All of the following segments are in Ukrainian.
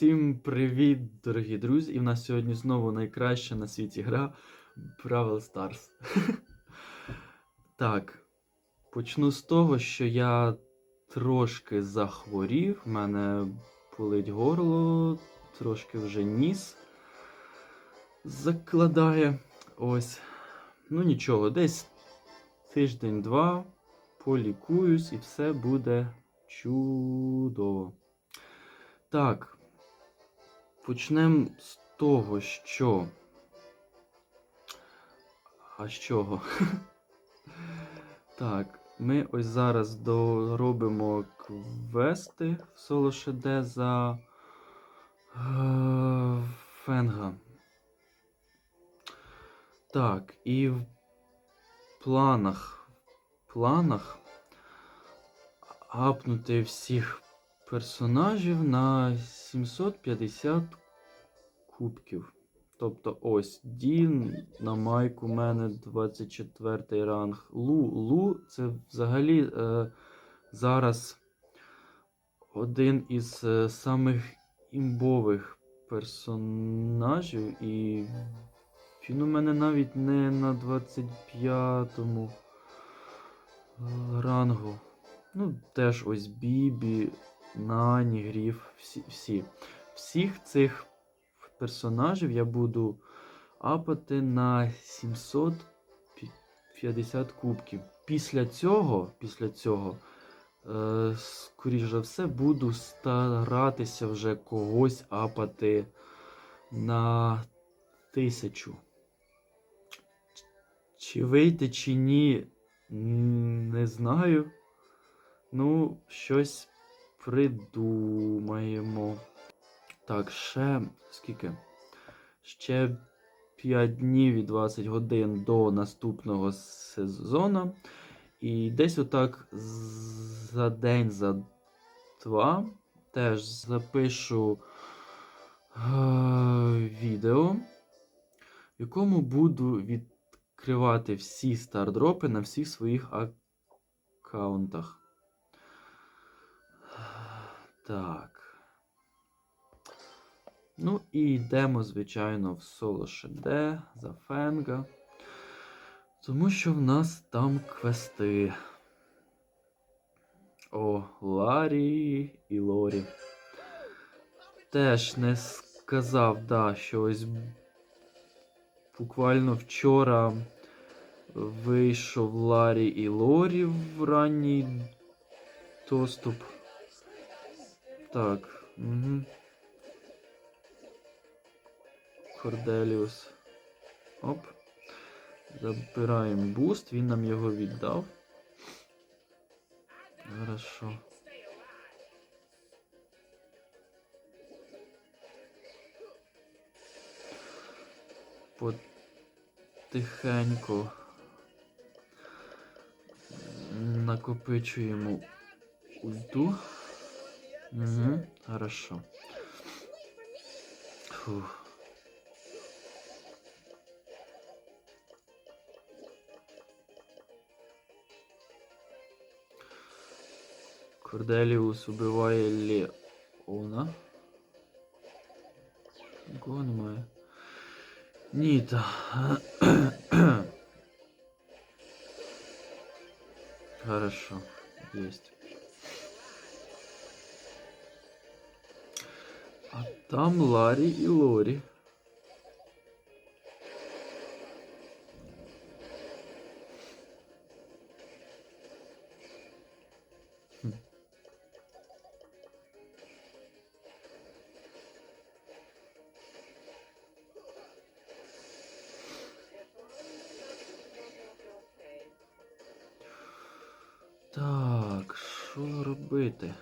Всім привіт, дорогі друзі! І в нас сьогодні знову найкраща на світі гра Brawl Stars. так, почну з того, що я трошки захворів. В мене болить горло, трошки вже ніс закладає. Ось. Ну нічого, десь тиждень-два полікуюсь і все буде чудово. Так, почнемо з того, що. А з чого? так, ми ось зараз доробимо квести в соло ШД за е, Фенга. Так, і в планах. В планах апнути всіх персонажів на 750 кубків. Тобто ось Дін на майку у мене 24 ранг. Лу Лу це взагалі е, зараз один із е, самих імбових персонажів. І він у мене навіть не на 25-му рангу. Ну, теж ось Бібі, Нані, Гріф, всі, всі. Всіх цих персонажів я буду апати на 750 кубків. Після цього, після цього, е, скоріш за все, буду старатися вже когось апати на тисячу. Чи вийде, чи ні, не знаю. Ну, щось придумаємо. Так, ще скільки? Ще 5 днів і 20 годин до наступного сезону. І десь отак за день, за два теж запишу е, відео, в якому буду відкривати всі стардропи на всіх своїх аккаунтах. Так. Ну і йдемо, звичайно, в соло ШД за Фенга. Тому що в нас там квести. О, Ларі і Лорі. Теж не сказав, да, що ось буквально вчора вийшов Ларі і Лорі в ранній доступ. Так. Угу. Корделіус. Оп. Забираємо буст, він нам його віддав. Хорошо. Потихеньку накопичуємо ульту. Угу, хорошо. Фух. Корделіус убиває Леона. Нікого немає. Ніта. Хорошо. Есть. А там Ларі і Лорі. Хм. Так, що робити?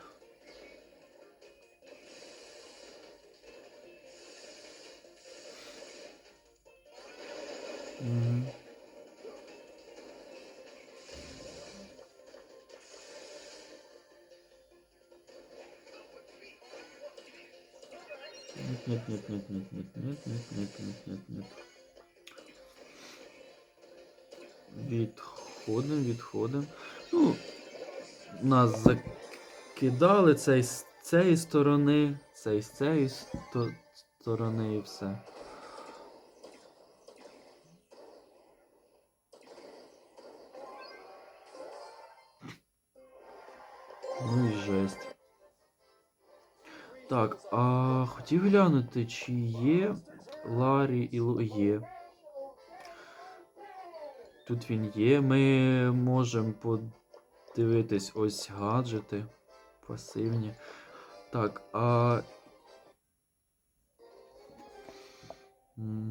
Мгм. Нет, нет, нет, нет, нет, нет, нет, нет, нет, нет, нет. Відходимо, відходимо. Ну, нас закидали цей, з цієї сторони, цей з цієї сто- сторони і все. Ну і жесть. Так, а хотів глянути, чи є Ларі і Лує. Тут він є. Ми можемо подивитись ось гаджети. Пасивні. Так, а.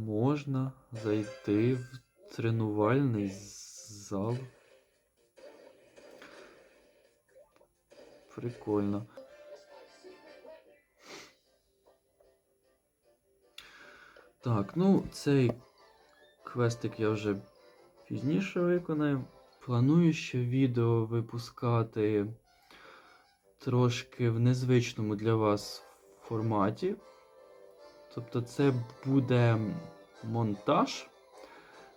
Можна зайти в тренувальний зал. Прикольно. Так, ну цей квестик я вже пізніше виконаю. Планую ще відео випускати трошки в незвичному для вас форматі. Тобто це буде монтаж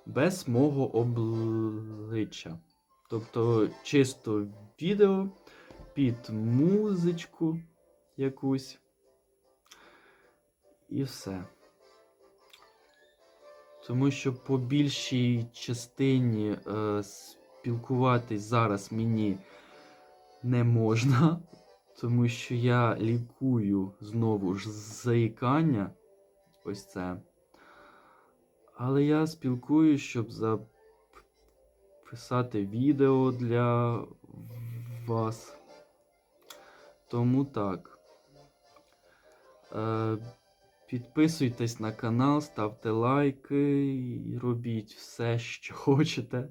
без мого обличчя. Тобто чисто відео під музичку якусь. І все. Тому що по більшій частині е, спілкуватись зараз мені не можна, тому що я лікую знову ж заїкання. Ось це. Але я спілкуюсь, щоб записати відео для вас. Тому так. Е, Підписуйтесь на канал, ставте лайки і робіть все, що хочете.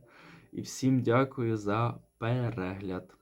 І всім дякую за перегляд.